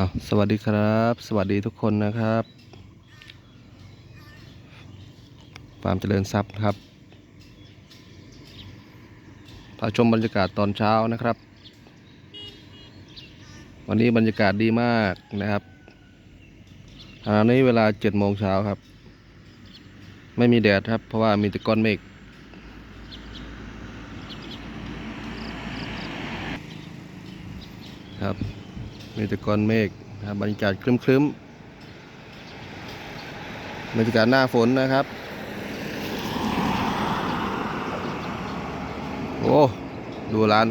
อาสวัสดีครับ สวัสดีทุกคนนะครับฟาร์มเจริญทรัพย์ครับพาชมบรรยากาศตอนเช้านะครับ วันนี้บรรยากาศดีมากนะครับขณะนี้เวลาเจ็ดโมงเช้าครับ ไม่มีแดดครับ เพราะว่ามีแต่ก้อนเมฆครับ มีแต่ก้อนเมฆนะครับบรรยากาศครึ้มๆบรรยากาศหน้าฝนนะครับ โอ้ดูร้าน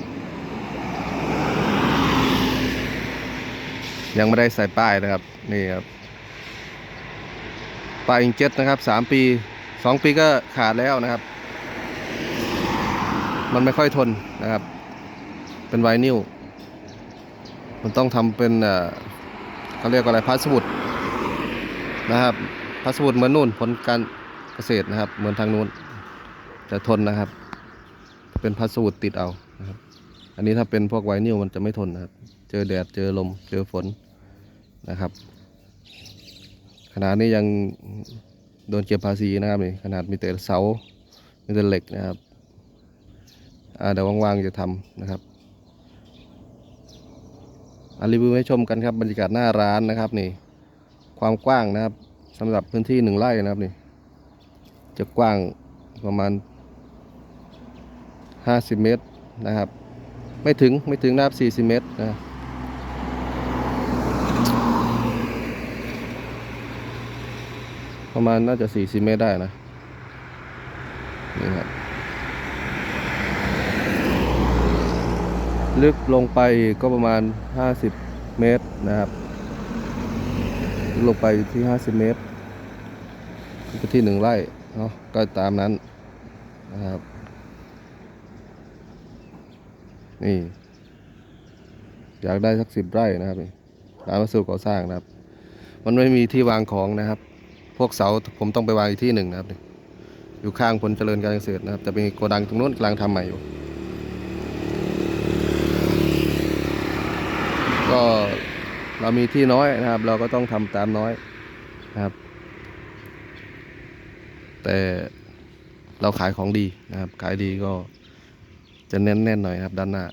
ยังไม่ได้ใส่ป้ายนะครับ นี่ครับ ป้ายอิงเจ็ตนะครับสามปีสองปีก็ขาดแล้วนะครับ มันไม่ค่อยทนนะครับ เป็นไวนิล มันต้องทำเป็นเขาเรียกว่าอะไรพาสมุดนะครับพาสมุดเหมือนนู่นผลการเกษตรนะครับ เหมือนทางนู้นจะทนนะครับ เป็นพาสมุดติดเอานะครับอันนี้ถ้าเป็นพวกไวนิลมันจะไม่ทนนะครับ เจอแดดเจอลมเจอฝนนะครับ ขนาดนี้ยังโดนเก็บภาษีนะครับนี่ขนาดมีแต่เสามีแต่เหล็กนะครับเดี๋ยวว่างๆจะทำนะครับ รีวิวให้ชมกันครับบรรยากาศหน้าร้านนะครับนี่ ความกว้างนะครับสำหรับพื้นที่หนึ่งไร่นะครับนี่ จะกว้างประมาณ 50 เมตรนะครับ ไม่ถึงไม่ถึงนะครับ40 เมตรนะประมาณน่าจะ 40 เมตรได้นะนี่ครับ ลึกลงไปก็ประมาณ 50 เมตรนะครับ ลงไปที่ 50 เมตรก็ที่หนึ่งไร่เนาะก็ตามนั้นนะครับ นี่ อยากได้สักสิบไร่นะครับนี่ร้านวัสดุก่อสร้างนะครับ มันไม่มีที่วางของนะครับ พวกเสาผมต้องไปวางอีกที่หนึ่งนะครับอยู่ข้างผลเจริญการเกษตรนะครับ จะเป็นโกดังตรงนู้นกำลังทำใหม่อยู่ ก็เรามีที่น้อยนะครับ เราก็ต้องทำตามน้อยนะครับ แต่เราขายของดีนะครับ ขายดีก็จะแน่นๆหน่อยครับ ด้านหน้า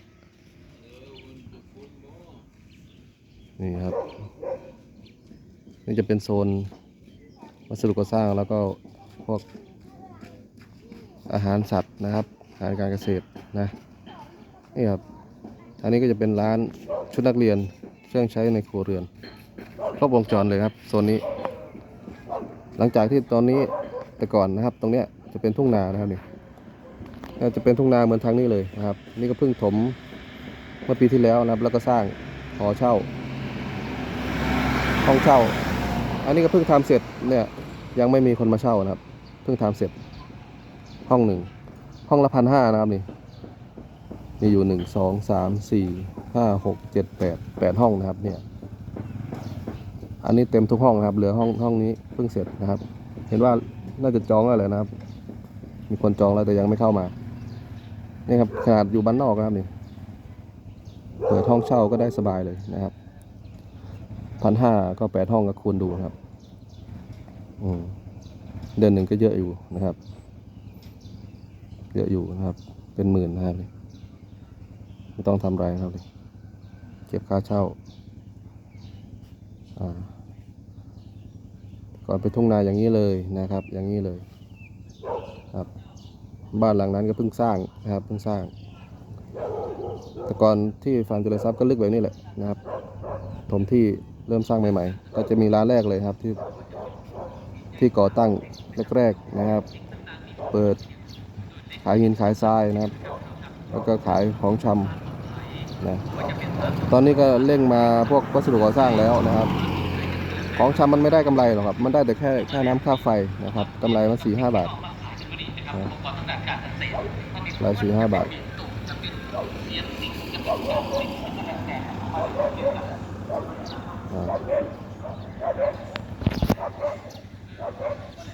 นี่ครับ นี่จะเป็นโซนวัสดุก่อสร้างแล้วก็พวกอาหารสัตว์นะครับอาหารการเกษตรนะนี่ครับอันนี้ก็จะเป็นร้าน ชุดนักเรียนเครื่องใช้ในครัวเรือนครบวงจรเลยครับโซนนี้ หลังจากที่ตอนนี้แต่ก่อนนะครับ ตรงเนี้ยจะเป็นทุ่งนานะครับนี่จะเป็นทุ่งนาเหมือนทางนี้เลยนะครับ นี่ก็เพิ่งถมเมื่อปีที่แล้วนะครับ แล้วก็สร้างหอเช่าห้องเช่า อันนี้ก็เพิ่งทำเสร็จเนี่ยยังไม่มีคนมาเช่านะครับ เพิ่งทำเสร็จห้องหนึ่งห้องละพันห้านะครับนี่ มีอยู่หนึ่งสองสามสี่ห้าหกเจ็ดแปดแปดห้องนะครับเนี่ย อันนี้เต็มทุกห้องนะครับ เหลือห้องห้องนี้เพิ่งเสร็จนะครับ เห็นว่าน่าจะจองแล้วแหละนะครับ มีคนจองแล้วแต่ยังไม่เข้ามานี่ครับขนาดอยู่บ้านนอกนะครับนี่เปิดห้องเช่าก็ได้สบายเลยนะครับพันห้าก็แปดห้องก็คูณดูครับอืมเดือนหนึ่งก็เยอะอยู่นะครับ เยอะอยู่นะครับ เป็นหมื่นนะครับนี่ ไม่ต้องทำไรครับเลยเก็บค่าเช่าก่อนไปทุ่งนาอย่างนี้เลยนะครับ อย่างนี้เลยครับบ้านหลังนั้นก็เพิ่งสร้างนะครับเพิ่งสร้าง แต่ก่อนที่ฟาร์มจริญทรัพย์ก็ลึกแบบนี้แหละนะครับถมที่เริ่มสร้างใหม่ๆ ก็จะมีร้านแรกเลยครับที่ที่ก่อตั้งแรกๆนะครับ เปิดขายหินขายทรายนะครับ แล้วก็ขายของชำ นะตอนนี้ก็เร่งมาพวกวัสดุก่อสร้างแล้วนะครับ ของชำมันไม่ได้กำไรหรอกครับ มันได้แต่แค่แค่น้ำค่าไฟนะครับกำไรมันสี่ห้าบาทรายสี่ห้าบาท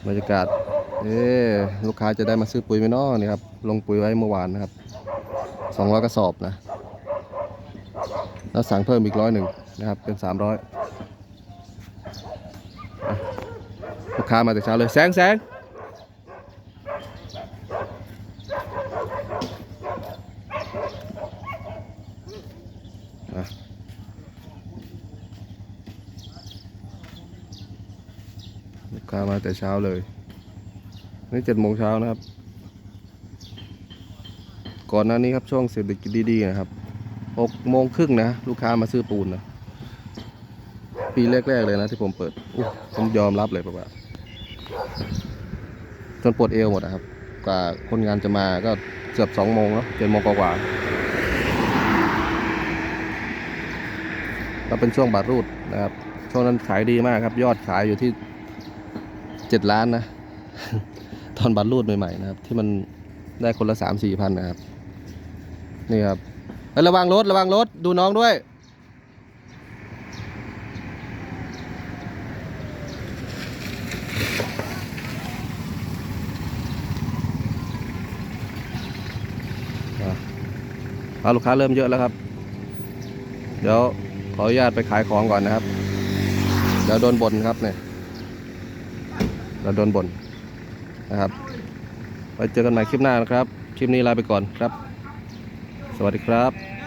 บรรยากาศ เอ๊ลูกค้าจะได้มาซื้อปุ๋ยไหมนาะนี่ครับ ลงปุ๋ยไว้เมื่อวานนะครับ สองร้อยกระสอบนะ แล้วสั่งเพิ่มอีกร้อยหนึ่งนะครับ เป็นสามร้อยลูกค้ามาแต่เช้าเลย แสงแสงลูกค้ามาแต่เช้าเลย นี่เจ็ดโมงเช้านะครับ ก่อนหน้านี้ครับช่วงเศรษฐกิจดีๆนะครับ หกโมงครึ่งนะลูกค้ามาซื้อปูนนะปีแรกๆเลยนะที่ผมเปิดผมยอมรับเลยแบบว่าจนปวดเอวหมดนะครับกว่าคนงานจะมาก็เกือบสองโมงแล้วเจ็ดโมงกว่าก็เป็นช่วงบาทรูดนะครับช่วงนั้นขายดีมากครับ ยอดขายอยู่ที่เจ็ดล้านนะ ตอนบาทรูดใหม่ๆนะครับ ที่มันได้คนละสามสี่พันนะครับ นี่ครับ เอ้ระวังรถระวังรถดูน้องด้วย เอาลูกค้าเริ่มเยอะแล้วครับ เดี๋ยวขออนุญาตไปขายของก่อนนะครับ เดี๋ยวโดนบ่นครับเนี่ยเดี๋ยวโดนบ่นนะครับ ไปเจอกันใหม่คลิปหน้านะครับ คลิปนี้ลาไปก่อนครับ วัสดีครับ